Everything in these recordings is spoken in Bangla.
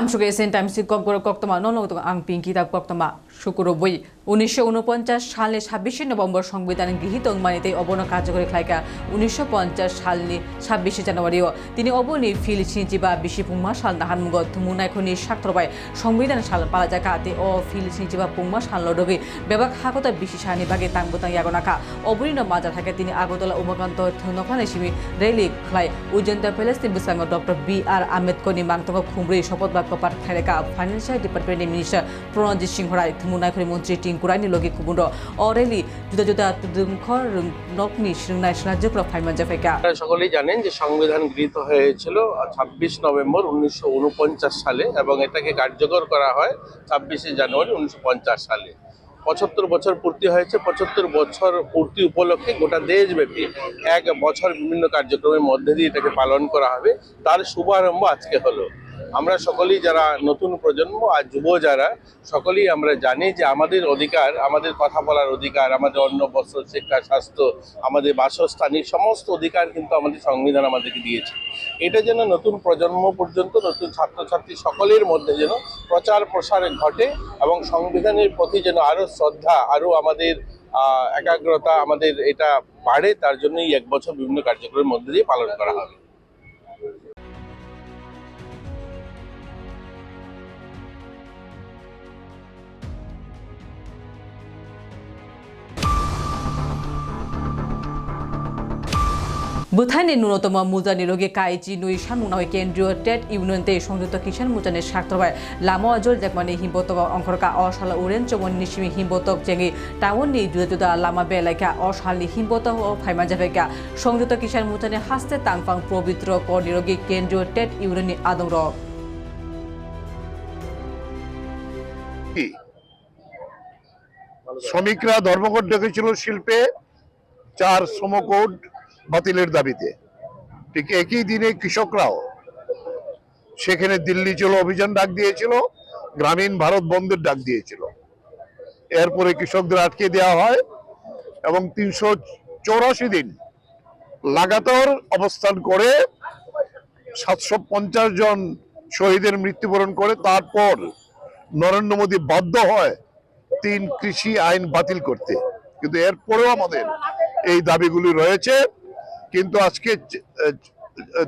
আমসুকে এসেন টাইমস কক বড় কক্তমা নন আং পিঙ্কি তাব কক্তমা শুকুর বই উনিশশো উনপঞ্চাশ সালে ছাব্বিশে নভেম্বর সংবিধান গৃহীত মানিতে অবন কার্যকরী খাইকা উনিশশো পঞ্চাশ সালনি ছাব্বিশে জানুয়ারিও। তিনি অবনি ফিল সিনজিবা বিশি পুংমা সাল নাহানমুগ থুমুনাইখনি সাক্তরবাই সংবিধান সাল পালা পালাজাকা তে ও ফিল সিনজিবা পুংমা সাল লডগে বেবাক হাকতা বিশি সানি বাগে তাংবুতাং ইয়াগনাকা। অবরিন মাজা থাকে তিনি আগতলা উমাকান্ত নখানে সিমি রেলি খাই উজন্ত প্যালেস্তিন বুসাঙ্গ ডক্টর বি আর আম্বেদকরনি মাংতঙ্গ খুমব্রি শপথ বাক্য পাঠ খাইরেকা ফাইন্যান্সিয়াল ডিপার্টমেন্টনি মিনিস্টার প্রণজিৎ সিংহ রায় থুমুনাইখনি মন্ত্রী টিংকুরাইনি লগে খুবুন্ড অরেলি জুদা জুদা দুংখর নকনি সিংনাই সাহায্য ফাইমান আপনারা সকলেই জানেন যে সংবিধান গৃহীত হয়েছিল ছাব্বিশ নভেম্বর উনিশশো উনপঞ্চাশ সালে এবং এটাকে কার্যকর করা হয় ছাব্বিশে জানুয়ারি উনিশশো পঞ্চাশ সালে। পঁচাত্তর বছর পূর্তি হয়েছে, পঁচাত্তর বছর পূর্তি উপলক্ষে গোটা দেশব্যাপী এক বছর বিভিন্ন কার্যক্রমের মধ্যে দিয়ে এটাকে পালন করা হবে। তার শুভারম্ভ আজকে হলো। আমরা সকলেই যারা নতুন প্রজন্ম আর যুব যারা, সকলেই আমরা জানি যে আমাদের অধিকার, আমাদের কথা বলার অধিকার, আমাদের অন্ন, বস্ত্র, শিক্ষা, স্বাস্থ্য, আমাদের বাসস্থান, এই সমস্ত অধিকার কিন্তু আমাদের সংবিধান আমাদেরকে দিয়েছে। এটা যেন নতুন প্রজন্ম পর্যন্ত, নতুন ছাত্রছাত্রী সকলের মধ্যে যেন প্রচার প্রসার ঘটে এবং সংবিধানের প্রতি যেন আরও শ্রদ্ধা আরও আমাদের একাগ্রতা আমাদের এটা বাড়ে, তার জন্যই এক বছর বিভিন্ন কার্যক্রমের মধ্যে দিয়ে পালন করা হবে। বুথাইনি ন্যূনতম মুজা নিরোগী কাইজি নুই সানমুনাই কেন্দ্রীয় টেট ইউনিয়নতে সংযুক্ত কিষাণ মুজানের স্বার্থবায় লামো আজল জাকমানি হিম্বতক অংখরকা অসাল ওরেন চমন নিশিমি হিম্বতক জেঙি টাউননি জুদা জুদা লামা বেলাইকা অসালনি হিম্বতক ও ফাইমা জাফাইকা সংযুক্ত কিষাণ মুজানে হাস্তে তাংফাং পবিত্র ক নিরোগী কেন্দ্রীয় টেট ইউনিয়ননি আদং রক কি? শ্রমিকরা ধর্মঘট ডেকেছিল শিল্পে, চার শ্রমকোড বাতিলের দাবিতে। ঠিক একই দিনে কৃষকরাও সেখানে দিল্লি চলো অভিযান ডাক দিয়েছিল, গ্রামীণ ভারত বন্ধের ডাক দিয়েছিল। এরপরে কৃষকদের আটকে দেওয়া হয় এবং তিনশো চৌরাশি দিন লাগাতার অবস্থান করে সাতশো পঞ্চাশ জন শহীদের মৃত্যুবরণ করে, তারপর নরেন্দ্র মোদী বাধ্য হয় তিন কৃষি আইন বাতিল করতে। কিন্তু এরপরেও আমাদের এই দাবিগুলি রয়েছে। কিন্তু আজকে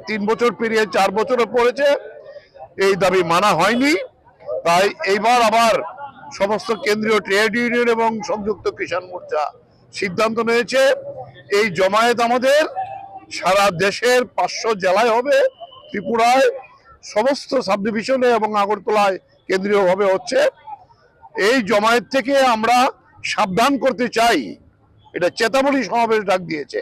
তিন বছর পেরিয়ে চার বছরে পড়েছে। এই দাবি মানা হয়নি। তাই এইবার আবার সমস্ত কেন্দ্রীয় ট্রেড ইউনিয়ন এবং সংযুক্ত কিষাণ মোর্চা সিদ্ধান্ত নিয়েছে, এই জমায়েত আমাদের সারা দেশের পাঁচশো জেলায় হবে, ত্রিপুরায় সমস্ত সাব ডিভিশনে এবং আগরতলায় কেন্দ্রীয়ভাবে হচ্ছে। এই জমায়েত থেকে আমরা সাবধান করতে চাই। এটা চেতাবলী সমাবেশ ডাক দিয়েছে।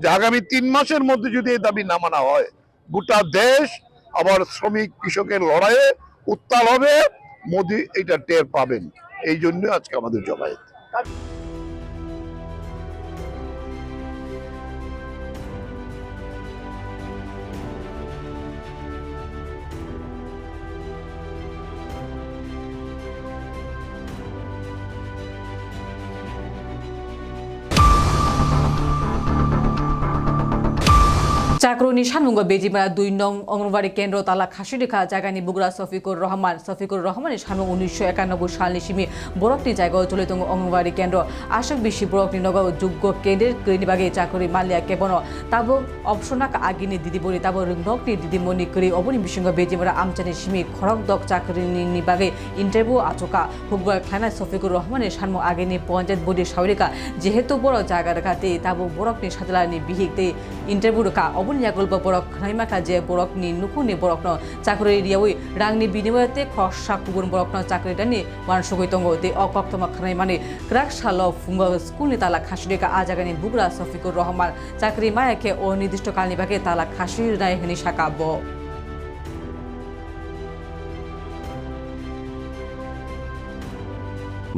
যে আগামী তিন মাসের মধ্যে যদি এই দাবি না মানা হয়, গোটা দেশ আবার শ্রমিক কৃষকের লড়াইয়ে উত্তাল হবে। মোদি এটা টের পাবেন। এই জন্য আজকে আমাদের জমায়েত। চাকরনি সানমুঙ্গ বেজিমারা দুই নং অঙ্গনবাড়ি কেন্দ্র তালা খাসিরেখা জায়গানি বুগরা সফিকুর রহমান সফিকুর রহমানের সানমুং উনিশশো একানব্বই সাল সিমি বরকটি জায়গায় চলিত অঙ্গনবাড়ি কেন্দ্র আশক বেশি বরকনি নগ যোগ্য কেন্দ্রের ক্লিনিবাগে চাকরি মালিয়া কেবন তাব অপশনাক আগিনি দিদিবনি তাব রংডকটি দিদিমণি করি অবনি বিসঙ্গ বেজিমারা আমচানি সিমি খরক দক চাকরি নিবাগে ইন্টারভিউ আচকা হুকবার খানা সফিকুর রহমানের সানমু আগেনি পঞ্চায়েত বোর্ডের সাউরিকা যেহেতু বড় জায়গা রেখাতে তাব বরকনি সাজলানি বিহিকতে ইন্টারভিউ রেখা অবনি ইয়াগল্প বরক খাইমাখা যে বরকনি নুকুনি বরকন চাকরি রিয়াউই রাংনি বিনিময়তে খসা কুগুন বরকন চাকরি দানি মানসুগৈ তঙ্গ তে অকক্তমা খানাই মানে ক্রাক সাল ফুঙ্গ স্কুলনি তালা খাসিরেকা আজাগানি বুগরা সফিকুর রহমান চাকরি মায়াকে অনির্দিষ্ট কালনি বাকে তালা খাসির রায় হেনি সাকাব্য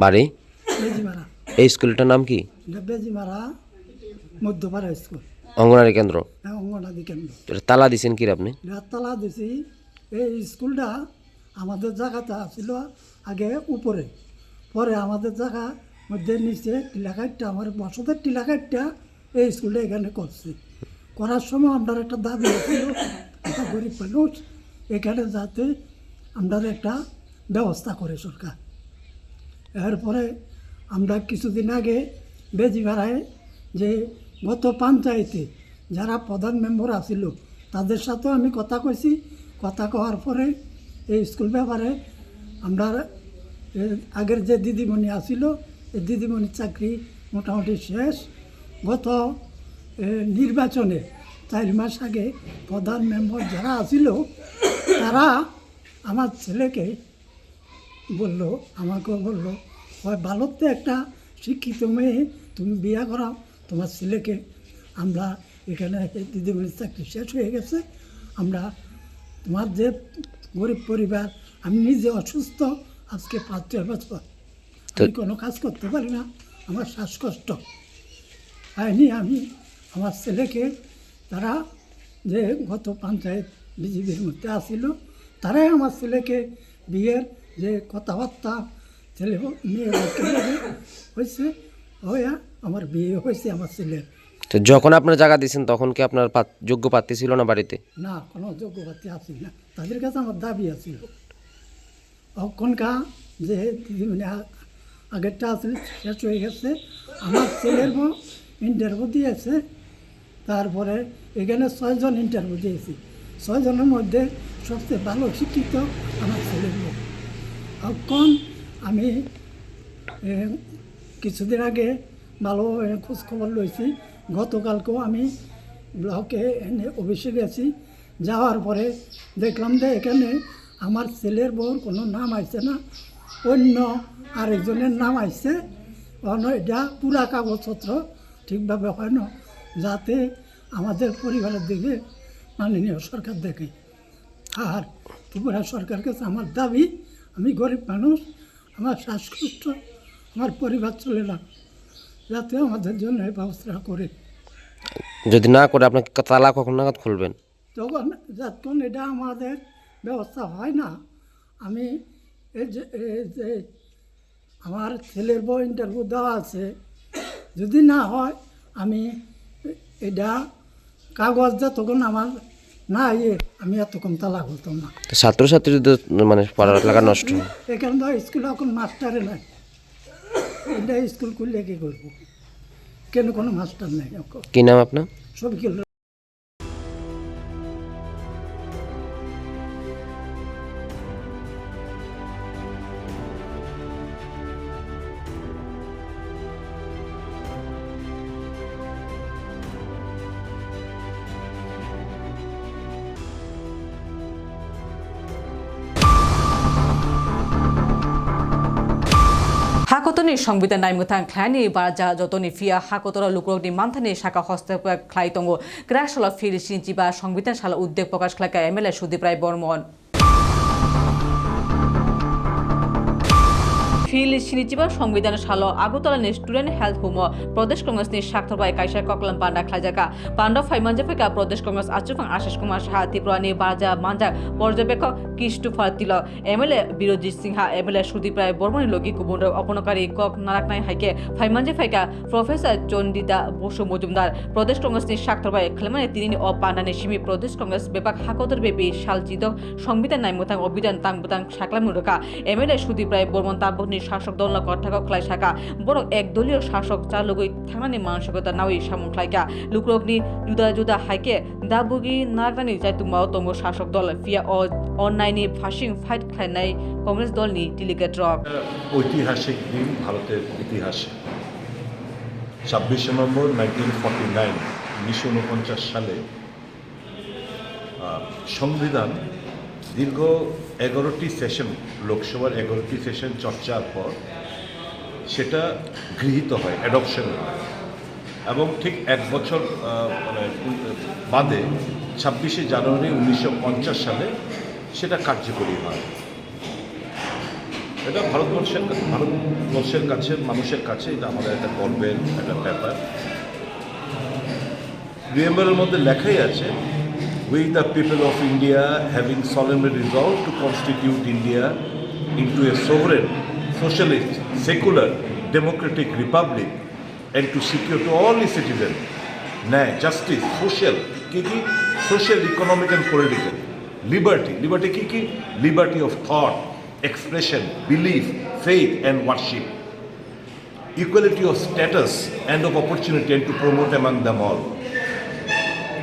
বাড়ি এই স্কুলটার নাম কি? মধ্যপাড়া স্কুল। অঙ্গনারী কেন্দ্র? হ্যাঁ কেন্দ্র। তালা দিছেন কি আপনি? তালা দিছি। এই স্কুলটা আমাদের জায়গাটা ছিল আগে উপরে। পরে আমাদের জায়গা মধ্যে নিচে টিলাকাটটা আমার বসতের টিলাকাটটা এই স্কুলটা এখানে করছি। করার সময় আমরা একটা দাবি ছিল একটা গরিব মানুষ এখানে যাতে আমরা একটা ব্যবস্থা করে সরকার। এরপরে আমরা কিছুদিন আগে বেজিপাড়ায় যে গত পঞ্চায়েতে যারা প্রধান মেম্বার আছিল, তাদের সাথেও আমি কথা কইছি। কথা কওয়ার পরে এই স্কুল ব্যাপারে আমরা আগের যে দিদিমণি আছিল, এই দিদিমণির চাকরি মোটামুটি শেষ। গত নির্বাচনে চার মাস আগে প্রধান মেম্বার যারা আছিল, তারা আমার ছেলেকে বলল, আমাকেও বলল হয় ভালোতে একটা শিক্ষিত মেয়ে, তুমি বিয়া করাও। তোমার ছেলেকে আমরা এখানে দিদিমণির চাকরি শেষ হয়ে গেছে। আমরা তোমার যে গরিব পরিবার আমি নিজে অসুস্থ আজকে পাঁচ ছয় বছর। আমি কোনো কাজ করতে পারি না আমার শ্বাসকষ্ট। হয়নি আমি আমার ছেলেকে তারা যে গত পঞ্চায়েত বিজেপির মধ্যে আসিল তারাই আমার ছেলেকে বিয়ের যে কথাবার্তা ছেলে মেয়ে হয়েছে। হইয়া আমার বিয়ে হয়েছে আমার ছেলের। তো যখন আপনার জায়গা দিয়েছেন তখন কি আপনার যোগ্য প্রার্থী ছিল না বাড়িতে? না কোনো যোগ্যপাতি আসিল না। তাদের কাছে আমার দাবি আছিল অক্ষণকা যে দিদিমণি আগেরটা আসলে শেষ হয়ে গেছে। আমার ছেলের ইন্টারভিউ দিয়েছে। তারপরে এখানে ছয়জন ইন্টারভিউ দিয়েছি। ছয়জনের মধ্যে সবচেয়ে ভালো শিক্ষিত আমার ছেলের বউ। অক্ষণ আমি কিছুদিন আগে ভালো এ, খোঁজখবর লইছি। গতকালকেও আমি ব্লকে এনে অফিসে গেছি। যাওয়ার পরে দেখলাম যে এখানে আমার ছেলের বউর কোনো নাম আসছে না। অন্য আরেকজনের নাম আসছে অন্য এটা পুরা কাগজপত্র ঠিকভাবে হয় না। যাতে আমাদের পরিবারের দিকে মাননীয় সরকার দেখে। আর ত্রিপুরা সরকার কাছে আমার দাবি আমি গরিব মানুষ আমার শ্বাসকষ্ট আমার পরিবার চলে না। যাতে আমাদের জন্য ব্যবস্থা করে। যদি না করে আপনাকে তালা কখন নাগাদ খুলবেন? তখন যতক্ষণ এটা আমাদের ব্যবস্থা হয় না আমি এই যে আমার ছেলের বউ ইন্টারভিউ দেওয়া আছে যদি না হয় আমি এটা কাগজ যতক্ষণ আমার না ইয়ে আমি এতক্ষণ তালা খুলতাম না। ছাত্রছাত্রীদের মানে পড়ালেখা নষ্ট হয়। এখানে তো স্কুলে এখন মাস্টারে নাই। এটা স্কুল খুললে কি করব? কেন কোনো মাস্টার নেই? কি নাম আপনার? সবিকেল সংবিধান নাই নাইমুথাং খ্লাইনি বারজা যতনি ফিয়া হাকতর লুকরগনি মানথানি শাখা হস্তক্ষেপ খ্লাইতঙ্গ গ্রাকশালা ফির সিনচিবা সংবিধান শালা উদ্বেগ প্রকাশ খ্লাকা এমএলএ সুদীপ রায় বর্মন। ফিল সিনিচিবা সংবিধান সাল আগরতলা নি student health home, Pradesh Congress নি সাক্তরবাই কাইসা ককলাম পান্ডা খাইজাকা। পান্ডা ফাইমানজা ফেকা প্রদেশ কংগ্রেস আচুফাং আশিস কুমার সাহা ত্রিপুরা নি বাজা মানজা পর্যবেক্ষক কিষ্টু ফাতিল, এমএলএ বিরোজিৎ সিংহা এমএলএ সুদীপ রায় বর্মনি লগি কুবুন অপনকারী কক নারাকনাই হাইকে ফাইমানজা ফাইকা প্রফেসর চন্দিতা বসু মজুমদার, প্রদেশ কংগ্রেস নি সাক্তরবাই খেলমানে তিনি ও পান্ডানি সিমি, প্রদেশ কংগ্রেস বেপাক হাকতর বেবি শালচিদক সংবিধান নাইমুথাং অভিযান তাং তাংবুতাং সাকলামুরকা, এমএলএ সুদীপ রায় বর্মন তাবনি শাসক দল কর্থাকক খ্লাই শাখা বড় একদলীয় শাসক চালুগই থানানি মানসিকতা নাওই সামুং খ্লাইকা লুকরকনি জুদা জুদা হাইকে দাবুগি নাগরানি জাইতুমাও তঙ্গ শাসক দল ফিয়া ও অনলাইনে ফাশিং ফাইট খাইনাই কংগ্রেস দলনি ডিলিগেট রক। ঐতিহাসিক দিন ভারতের ইতিহাসে। ছাব্বিশে নভেম্বর নাইনটিন ফর্টি নাইন, উনিশশো উনপঞ্চাশ সালে সংবিধান দীর্ঘ এগারোটি সেশন লোকসভার এগারোটি সেশন চর্চার পর সেটা গৃহীত হয় অ্যাডপশন এবং ঠিক এক বছর মানে বাদে ছাব্বিশে জানুয়ারি উনিশশো পঞ্চাশ সালে সেটা কার্যকরী হয়। এটা ভারতবর্ষের ভারতবর্ষের কাছে, মানুষের কাছে এটা আমাদের একটা গর্বের একটা ব্যাপার। প্রিয়েম্বলের মধ্যে লেখাই আছে we the people of India having solemnly resolved to constitute India into a sovereign, socialist, secular, democratic republic and to secure to all its citizens social কি কি? Social economic and political liberty liberty কি কি? Liberty of thought expression belief faith and worship equality of status and of opportunity and to promote among them all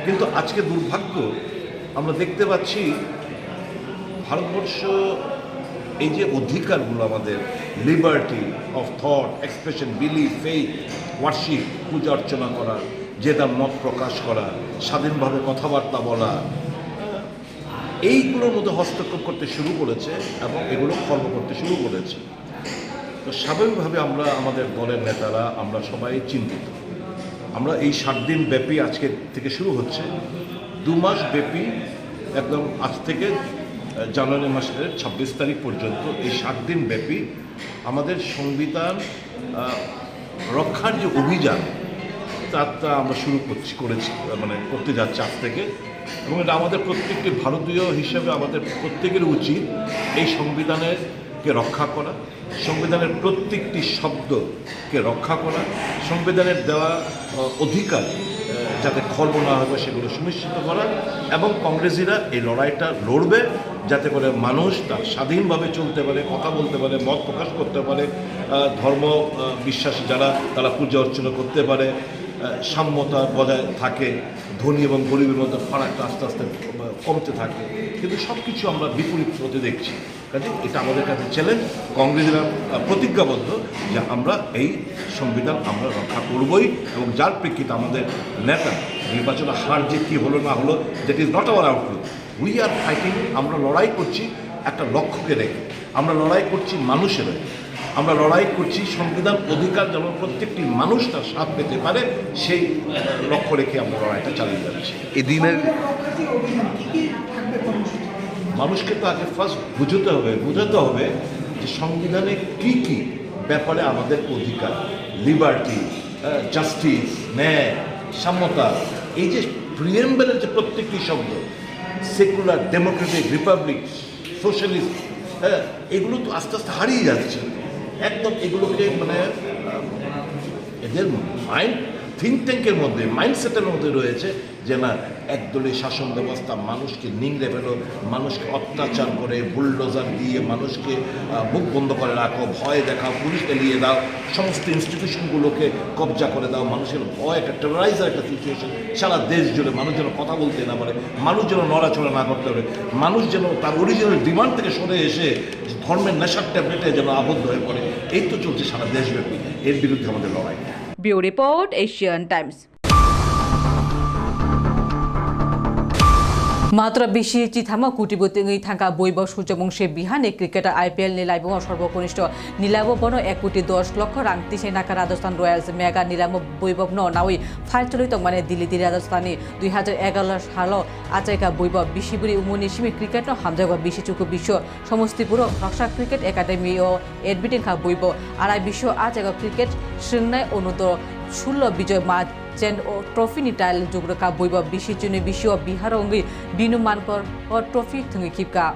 কিন্তু আজকে দুর্ভাগ্য আমরা দেখতে পাচ্ছি ভারতবর্ষ এই যে অধিকারগুলো আমাদের liberty of thought expression belief faith worship পূজা অর্চনা করা যে তার মত প্রকাশ করা, স্বাধীনভাবে কথাবার্তা বলা, এইগুলোর মধ্যে হস্তক্ষেপ করতে শুরু করেছে এবং এগুলো খর্ব করতে শুরু করেছে। তো স্বাভাবিকভাবে আমরা, আমাদের দলের নেতারা, আমরা সবাই চিন্তিত। আমরা এই সাত দিন ব্যাপী আজকে থেকে শুরু হচ্ছে। দু মাস ব্যাপী একদম আজ থেকে জানুয়ারি মাসের ছাব্বিশ তারিখ পর্যন্ত এই সাত দিন ব্যাপী আমাদের সংবিধান রক্ষার যে অভিযান তার তা আমরা শুরু করছি, করেছি মানে করতে যাচ্ছি আজ থেকে। এবং এটা আমাদের প্রত্যেকটি ভারতীয় হিসেবে আমাদের প্রত্যেকের উচিত এই সংবিধানের কে রক্ষা করা, সংবিধানের প্রত্যেকটি শব্দকে রক্ষা করা, সংবিধানের দেওয়া অধিকার যাতে খর্ব না হবে সেগুলো সুনিশ্চিত করা এবং কংগ্রেসিরা এই লড়াইটা লড়বে যাতে করে মানুষ তার স্বাধীনভাবে চলতে পারে, কথা বলতে পারে, মত প্রকাশ করতে পারে ধর্ম বিশ্বাসী যারা, তারা পূজা অর্চনা করতে পারে সাম্যতা বজায় থাকে, ধনী এবং গরিবের মধ্যে ফারাকটা আস্তে আস্তে কমতে থাকে। কিন্তু সব কিছু আমরা বিপরীত হতে দেখছি। কাজে এটা আমাদের কাছে চ্যালেঞ্জ কংগ্রেসরা প্রতিজ্ঞাবদ্ধ যে আমরা এই সংবিধান আমরা রক্ষা করবই এবং যার প্রেক্ষিতে আমাদের নেতা নির্বাচনে হার যে কী হলো না হলো that is not our outlook we are fighting আমরা লড়াই করছি একটা লক্ষ্যকে রেখে। আমরা লড়াই করছি মানুষের আমরা লড়াই করছি সংবিধান অধিকার যেন প্রত্যেকটি মানুষ তার স্বাদ পেতে পারে সেই লক্ষ্য রেখে আমরা লড়াইটা চালিয়ে যাচ্ছি। এই দিনের মানুষকে তো আগে ফার্স্ট বুঝতে হবে, বোঝাতে হবে যে সংবিধানে কি কি ব্যাপারে আমাদের অধিকার। লিবার্টি জাস্টিস ন্যায়, সাম্যতা, এই যে প্রিয়েম্বেলের যে প্রত্যেকটি শব্দ সেকুলার ডেমোক্রেটিক রিপাবলিক সোশ্যালিস্ট হ্যাঁ এগুলো তো আস্তে আস্তে হারিয়ে যাচ্ছে। একদম এগুলোকে মানে এদের মাইন্ড থিঙ্ক ট্যাঙ্কের মধ্যে মাইন্ডসেটের মধ্যে রয়েছে যে না একদলীয় শাসন ব্যবস্থা মানুষকে নিংড়ে ফেলো, মানুষকে অত্যাচার করে, বুলডোজার দিয়ে মানুষকে মুখ বন্ধ করে রাখো, ভয় দেখাও, পুলিশ এলিয়ে দাও, সমস্ত ইনস্টিটিউশনগুলোকে কবজা করে দাও, মানুষের ভয়, একটা টেরোরাইজার একটা সিচুয়েশন সারা দেশ জুড়ে মানুষ যেন কথা বলতে না পারে, মানুষ যেন নড়াচড়া না করতে পারে, মানুষ যেন তার অরিজিনাল ডিমান্ড থেকে সরে এসে ধর্মের নেশার ট্যাবলেটে যেন আবদ্ধ হয়ে পড়ে। এই তো চলছে সারা দেশব্যাপী, এর বিরুদ্ধে আমাদের লড়াই। Bureau report, Asian Times. মাত্র বেশি চিথামা কুটিবতী থাকা বৈব সূর্যবংশী, বিহানে ক্রিকেটার আইপিএল নিলাইব সর্বকনিষ্ঠ নিলাইব বন, এক কোটি দশ লক্ষ রাং তিসে নাকা রাজস্থান রয়্যালস, মেগা নিলাম বৈভব, ন, নাওই ফাইল চলিত মানে দিল্লি দি রাজস্থানী, দুই হাজার এগারো সাল, আচাইকা বৈব বিশিবুরি, উমনি, সিমি ক্রিকেট হামজাগ বিশি চুকু বিশ্ব, সমস্তিপুর রক্ষা ক্রিকেট একাডেমি ও এডবিটিং খা বৈব আড়াই বিশ্ব, আচাইক ক্রিকেট শৃঙ্গাই অনুদর ষোলো বিজয় 젠오 트로피니 다일 조그르카 보이버 비시준의 비시와 비하롱의 비누만퍼 어 트로피 등의 깁가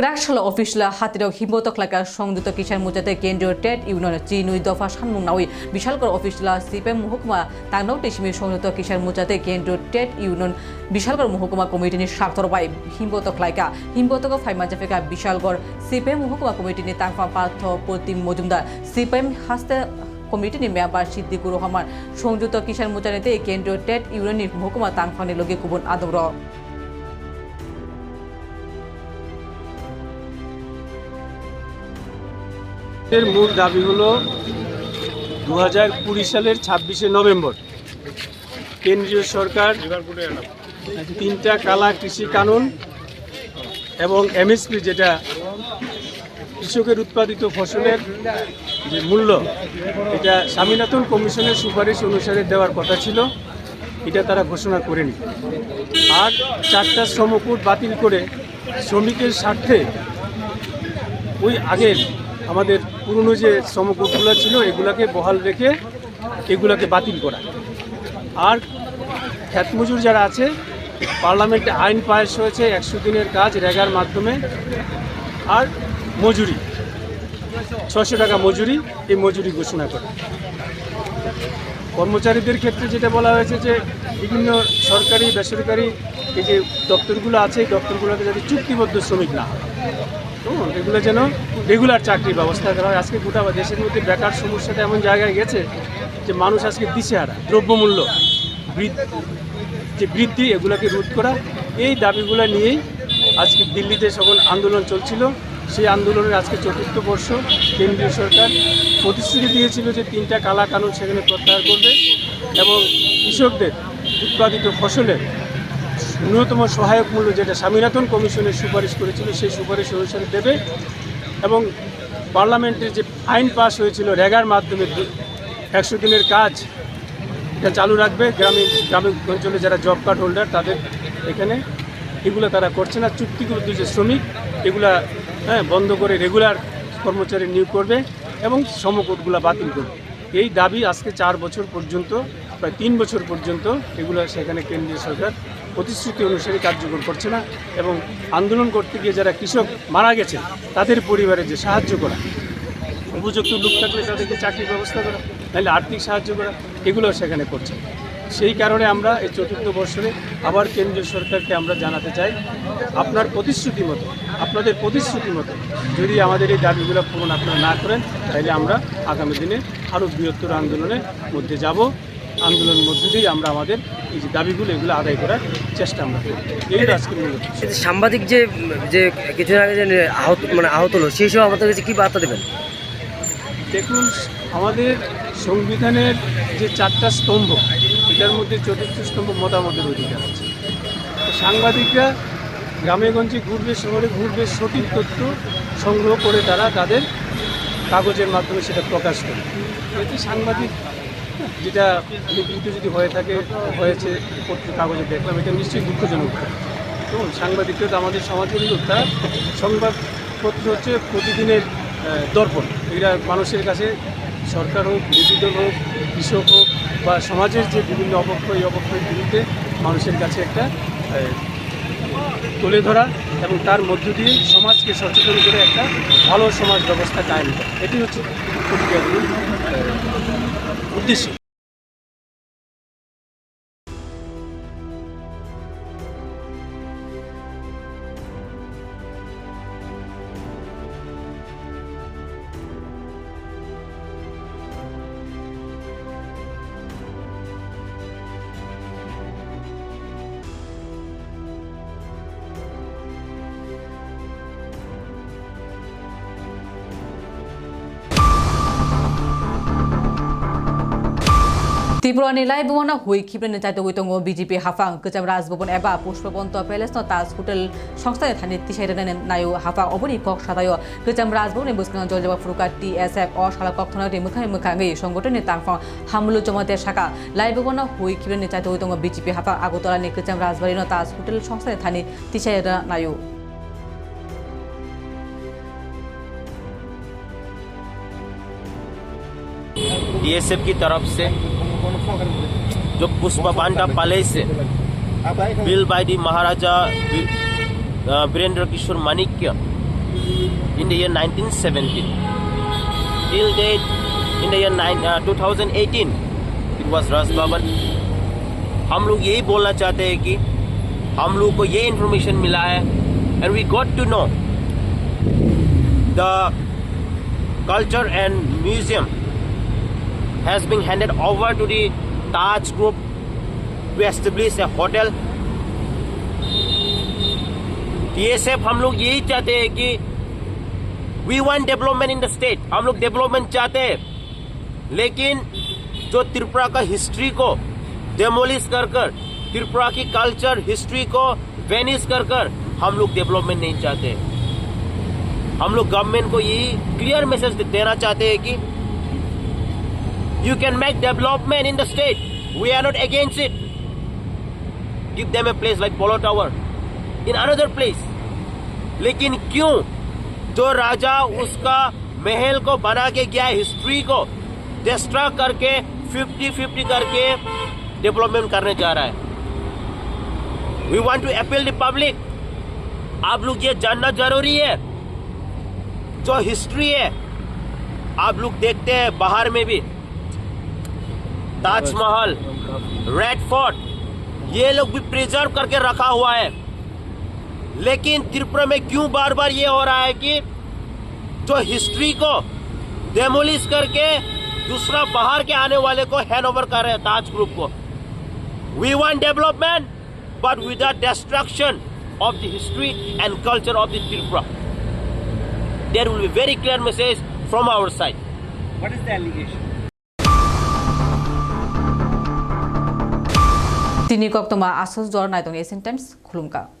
ট্রফি থুঙ্গি খিপকা গ্রাকশাল অফিসলা হাতিরাও হিমতক লাকা সংযুক্ত কিষাণ মোজাতে কেন্দ্রীয় টেট ইউনিয়ন চিনুই দফা সানমুং নাওই বিশালগড় অফিসলা সিপিএম মহকুমা তাংনাও টেসিমি সংযুক্ত কিষাণ মোজাতে কেন্দ্রীয় টেট ইউনিয়ন বিশালগড় মহকুমা কমিটি কমিটিনি স্বাক্ষর বাই হিমবতক লাইকা হিমবতক ফাইমা জাফেকা বিশালগড় সিপিএম মহকুমা কমিটি কমিটিনি তাংফা পার্থ প্রতিম মজুমদার সিপিএম হাস্তে কমিটিনি মেম্বার সিদ্দিকুর রহমান সংযুক্ত কিষাণ মোজানেতে কেন্দ্রীয় টেট ইউনিয়ন মহকুমা তাংফানি লগে কুবন আদর এর মূল দাবি হলো দু হাজার কুড়ি সালের ছাব্বিশে নভেম্বর। কেন্দ্রীয় সরকার তিনটা কালা কৃষি কানুন এবং এমএসপি যেটা কৃষকের উৎপাদিত ফসলের যে মূল্য, এটা স্বামীনাথন কমিশনের সুপারিশ অনুসারে দেওয়ার কথা ছিল, এটা তারা ঘোষণা করেনি। আর চারটা শ্রমকূট বাতিল করে শ্রমিকের স্বার্থে ওই আগের আমাদের পুরনো যে শ্রমকূটগুলো ছিল, এগুলাকে বহাল রেখে এগুলাকে বাতিল করা। আর খ্যাতমজুর যারা আছে, পার্লামেন্টে আইন পাস হয়েছে, একশো দিনের কাজ রেগার মাধ্যমে। আর মজুরি ছশো টাকা মজুরি, এই মজুরি ঘোষণা করে। কর্মচারীদের ক্ষেত্রে যেটা বলা হয়েছে যে, বিভিন্ন সরকারি, বেসরকারি এই যে দপ্তরগুলো আছে, এই দপ্তরগুলোতে যাতে চুক্তিবদ্ধ শ্রমিক না হয়। এগুলো যেন রেগুলার চাকরির ব্যবস্থা করা হয়। আজকে গোটা দেশের মধ্যে বেকার সমস্যাটা এমন জায়গায় গেছে যে মানুষ আজকে দিশেহারা, দ্রব্যমূল্য যে বৃদ্ধি এগুলোকে রোধ করা। এই দাবিগুলো নিয়েই আজকে দিল্লিতে সকল আন্দোলন চলছিল, সেই আন্দোলনের আজকে চতুর্থ বর্ষ কেন্দ্রীয় সরকার প্রতিশ্রুতি দিয়েছিল যে তিনটা কালা কানুন সেখানে প্রত্যাহার করবে এবং কৃষকদের উৎপাদিত ফসলের ন্যূনতম সহায়ক মূল্য যেটা স্বামীনাথন কমিশনের সুপারিশ করেছিল, সেই সুপারিশ অনুসারে দেবে এবং পার্লামেন্টের যে আইন পাস হয়েছিল রেগার মাধ্যমে একশো দিনের কাজ এটা চালু রাখবে। গ্রামীণ গ্রামীণ অঞ্চলে যারা জব কার্ড হোল্ডার তাদের এখানে এগুলো তারা করছে না। চুক্তিগুলো যে শ্রমিক, এগুলা হ্যাঁ বন্ধ করে রেগুলার কর্মচারী নিয়োগ করবে এবং সমকোটগুলো বাতিল করবে। এই দাবি আজকে চার বছর পর্যন্ত, প্রায় তিন বছর পর্যন্ত এগুলো সেখানে কেন্দ্রীয় সরকার প্রতিশ্রুতি অনুসারে কার্যকর করছে না এবং আন্দোলন করতে গিয়ে যারা কৃষক মারা গেছে, তাদের পরিবারে যে সাহায্য করা, উপযুক্ত লোক থাকলে তাদেরকে চাকরির ব্যবস্থা করা, নাহলে আর্থিক সাহায্য করা এগুলো সেখানে করছে। সেই কারণে আমরা এই চতুর্থ বর্ষরে আবার কেন্দ্রীয় সরকারকে আমরা জানাতে চাই, আপনার প্রতিশ্রুতি মতো, আপনাদের প্রতিশ্রুতি মতো যদি আমাদের এই দাবিগুলো পূরণ আপনারা না করেন, তাহলে আমরা আগামী দিনে আরও বৃহত্তর আন্দোলনের মধ্যে যাব। আন্দোলনের মধ্যে দিয়েই আমরা আমাদের এই যে দাবিগুলো এগুলো আদায় করার চেষ্টা আমরা করব এই মূলত সাংবাদিক যে যে কিছুদিন আগে যে আহত মানে আহত হলো সেই সব আমাদের কাছে কী বার্তা দেবেন? দেখুন আমাদের সংবিধানের যে চারটা স্তম্ভ এটার মধ্যে চতুর্থ স্তম্ভ মতামতের অধিকার আছে। সাংবাদিকরা গ্রামেগঞ্জে ঘুরবে শহরে ঘুরবে সঠিক তথ্য সংগ্রহ করে তারা তাদের কাগজের মাধ্যমে সেটা প্রকাশ করে। এতে সাংবাদিক যেটা বিকৃত যদি হয়ে থাকে, হয়েছে কাগজে দেখলাম, এটা নিশ্চয়ই দুঃখজনক। সাংবাদিকরা তো আমাদের সমাজের লোক সংবাদপত্র হচ্ছে প্রতিদিনের দর্পণ। এরা মানুষের কাছে সরকার হোক বিরোধী দল হোক, কৃষক হোক, বা সমাজের যে বিভিন্ন অবক্ষয় এই অবক্ষয়ের বিরুদ্ধে মানুষের কাছে একটা তুলে ধরা এবং তার মধ্য দিয়ে সমাজকে সচেতন করে একটা ভালো সমাজ ব্যবস্থা কায়েম করা। এটি হচ্ছে পত্রিকাগুলোর por isso. ત્રિપુરાની ભુવના હોય ખીપને ચાતો હોય તો બીજેપી હાફા કચમ રાજભવન એવા પુષ્પવંત પેલેસનો તાજ હોટેલ સંસ્થાને થાને તિસાઈ નાયો હાફા অবনি কক সাদায় কৃচাম রাজভবনে বুসকান জলজবা ফুরুকা টিএসএফ অশালা কক্ষনাটি মুখাই মুখাঙ্গি সংগঠনে তারফা হামলু জমাতে শাখা লাইভবন হুই কিবনে চাইতে হইতঙ্গ বিজেপি হাফা আগরতলা নে কৃচাম রাজবাড়ি ন তাজ হোটেল সংস্থানে থানে তিসাই নায়ু डीएसएफ की तरफ से जो पुष्पबांडा पैलेस से built by the Maharaja Birendra Kishore Manikya in the year 1917 till date in the year nine, uh, 2018 it was Ras Bhavan हम लोग यही बोलना चाहते हैं कि हम लोग को ये इन्फॉर्मेशन मिला है and we got to know the culture and museum has been handed over to the Taj Group to establish a hotel. TSF, हम लोग यही चाहते हैं कि we want development in the state हम लोग डेवलपमेंट चाहते हैं। लेकिन जो त्रिपुरा का हिस्ट्री को डेमोलिश कर कर, त्रिपुरा की कल्चर हिस्ट्री को वेनिश कर कर, हम लोग डेवलपमेंट नहीं चाहते। हम लोग गवर्नमेंट को यही क्लियर मैसेज देना चाहते हैं कि You can make development in the state. We are not against it. Give them a place like Polo Tower. In another place. लेकिन क्यों जो राजा उसका महल को बना के गया हिस्ट्री को डिस्ट्रॉ करके 50-50 करके डेवलपमेंट करने जा रहा है we want to appeal the public आप लोग ये जानना ज़रूरी है जो हिस्ट्री है, आप लोग देखते हैं बाहर में भी ताजमहल रेड फोर्ट ये लोग भी प्रिजर्व करके रखा हुआ है लेकिन त्रिपुरा में क्यों बार बार ये हो रहा है कि जो हिस्ट्री को डेमोलिश करके दूसरा बाहर के आने वाले को हैंड ओवर कर रहे हैं ताज ग्रुप को we want development but with without destruction of the history and culture of the Tripura. There very clear message from our side our side. Tini kok toma asos dor na itong Asian Times khulumka.